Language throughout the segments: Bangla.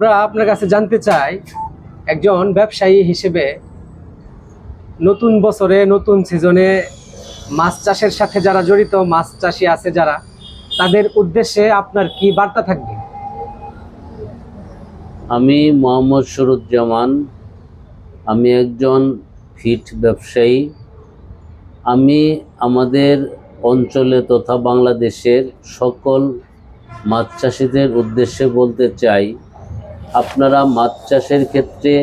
আমরা আপনার কাছে জানতে চাই, একজন ব্যবসায়ী হিসেবে নতুন বছরে, নতুন সিজনে মাছ চাষের সাথে যারা জড়িত, মাছ চাষি আছে যারা, তাদের উদ্দেশ্যে আপনার কি বার্তা থাকবে? আমি মোহাম্মদ সুরুজ্জামান আমি একজন ফিট ব্যবসায়ী। আমি আমাদের অঞ্চলে তথা বাংলাদেশের সকল মাছ চাষিদের উদ্দেশ্যে বলতে চাই আপনারা মাছ চাষের ক্ষেত্রে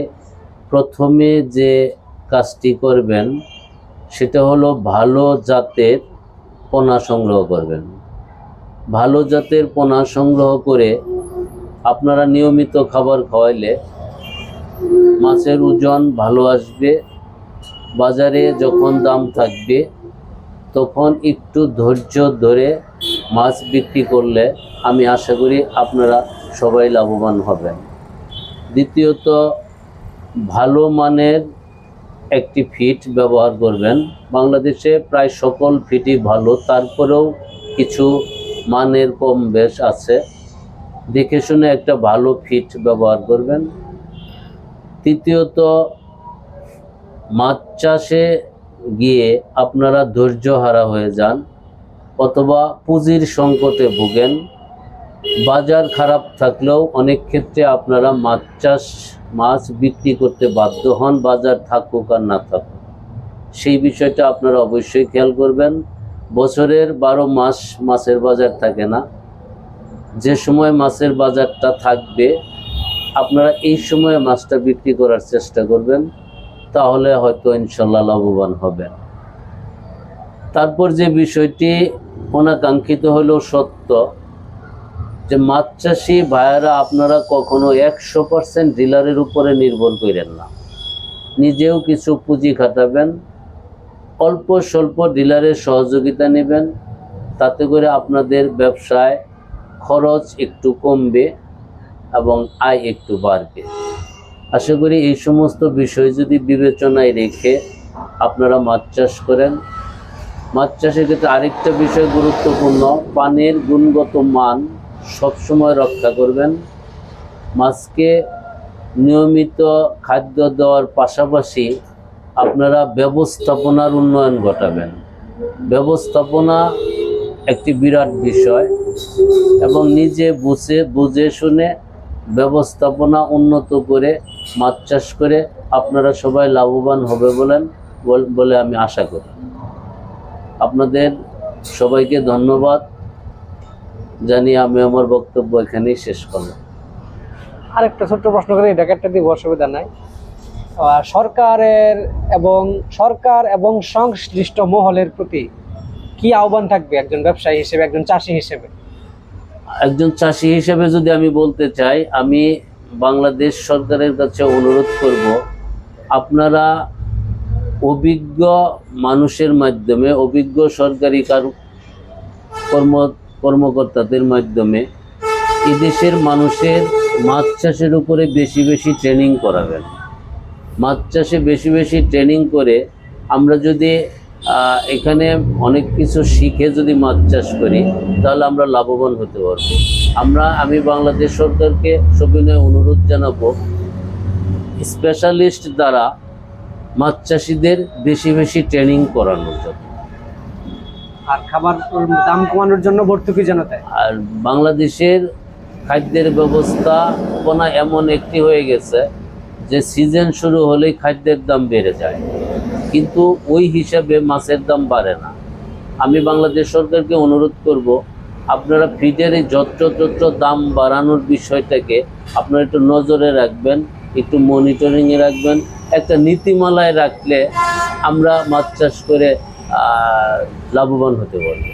প্রথমে যে কাজটি করবেন, সেটা হলো ভালো জাতের পোনা সংগ্রহ করবেন। ভালো জাতের পোনা সংগ্রহ করে আপনারা নিয়মিত খাবার খাওয়াইলে মাছের ওজন ভালো আসবে, বাজারে যখন দাম থাকবে, তখন একটু ধৈর্য ধরে মাছ বিক্রি করলে আমি আশা করি আপনারা সবাই লাভবান হবেন। দ্বিতীয়ত, ভালো মানের একটি ফিট ব্যবহার করবেন। বাংলাদেশে প্রায় সকল ফিটই ভালো, তারপরেও কিছু মানের কম বেশ আছে। দেখে শুনে একটা ভালো ফিট ব্যবহার করবেন। তৃতীয়ত, মাছ চাষে গিয়ে আপনারা ধৈর্য হারা হয়ে যান, অথবা পুঁজির সংকটে ভোগেন। বাজার খারাপ থাকলেও অনেক ক্ষেত্রে আপনারা মাছ চাষ, মাছ বিক্রি করতে বাধ্য হন, বাজার থাকুক আর না থাকুক। সেই বিষয়টা আপনারা অবশ্যই খেয়াল করবেন। বছরের বারো মাস মাছের বাজার থাকে না। যে সময় মাছের বাজারটা থাকবে, আপনারা এই সময়ে মাছটা বিক্রি করার চেষ্টা করবেন, তাহলে হয়তো ইনশাল্লাহ লাভবান হবেন। তারপর যে বিষয়টি অনাকাঙ্ক্ষিত হলেও সত্য যে মাছ চাষি ভাইয়েরা আপনারা কখনো একশো পার্সেন্ট ডিলারের উপরে নির্ভর করেন না। নিজেও কিছু পুঁজি খাটাবেন, অল্প স্বল্প ডিলারের সহযোগিতা নেবেন, তাতে করে আপনাদের ব্যবসায় খরচ একটু কমবে এবং আয় একটু বাড়বে। আশা করি এই সমস্ত বিষয় যদি বিবেচনায় রেখে আপনারা মাছ চাষ করেন, মাছ চাষের ক্ষেত্রে আরেকটা বিষয় গুরুত্বপূর্ণ, পানির গুণগত মান সবসময় রক্ষা করবেন। মাছকে নিয়মিত খাদ্য দেওয়ার পাশাপাশি আপনারা ব্যবস্থাপনার উন্নয়ন ঘটাবেন। ব্যবস্থাপনা একটি বিরাট বিষয় এবং নিজে বুঝে বুঝে শুনে ব্যবস্থাপনা উন্নত করে, মাছ চাষ করে আপনারা সবাই লাভবান হবে বলেন, বল- আমি আশা করি। আপনাদের সবাইকে ধন্যবাদ। জানিয়ে আমি আমার বক্তব্য এখানেই শেষ করলাম। আরেকটা ছোট্ট প্রশ্ন করে এটা একটা দিব অসুবিধা নাই। সরকারের এবং সরকার এবং সংশ্লিষ্ট মহলের প্রতি কি আহ্বান থাকবে একজন ব্যবসায়ী হিসেবে একজন চাষি হিসেবে? একজন চাষি হিসেবে যদি আমি বলতে চাই আমি বাংলাদেশ সরকারের কাছে অনুরোধ করব আপনারা অভিজ্ঞ মানুষের মাধ্যমে অভিজ্ঞ সরকারি কার- কর্ম কর্মকর্তাদের মাধ্যমে এদেশের মানুষের মাছ চাষের উপরে বেশি বেশি ট্রেনিং করাবেন। মাছ চাষে বেশি বেশি ট্রেনিং করে আমরা যদি এখানে অনেক কিছু শিখে যদি মাছ চাষ করি, তাহলে আমরা লাভবান হতে পারব। আমরা, আমি বাংলাদেশ সরকারকে সবিনয় অনুরোধ জানাব স্পেশালিস্ট দ্বারা মাছ চাষিদের বেশি বেশি ট্রেনিং করানোর জন্য। আর খাবার দাম কমানোর জন্য ভর্তুকি যেন দেয়। আর বাংলাদেশের খাদ্যের ব্যবস্থাপনা এমন একটি হয়ে গেছে যে সিজন শুরু হলেই খাদ্যের দাম বেড়ে যায়। কিন্তু ওই হিসাবে মাছের দাম বাড়ে না। আমি বাংলাদেশ সরকারকে অনুরোধ করব, আপনারা ফিডের এই যত্র তত্র দাম বাড়ানোর বিষয়টাকে আপনারা একটু নজরে রাখবেন, একটু মনিটরিংয়ে রাখবেন, একটা নীতিমালায় রাখলে আমরা মাছ চাষ করে লাভবান হতে পারবে।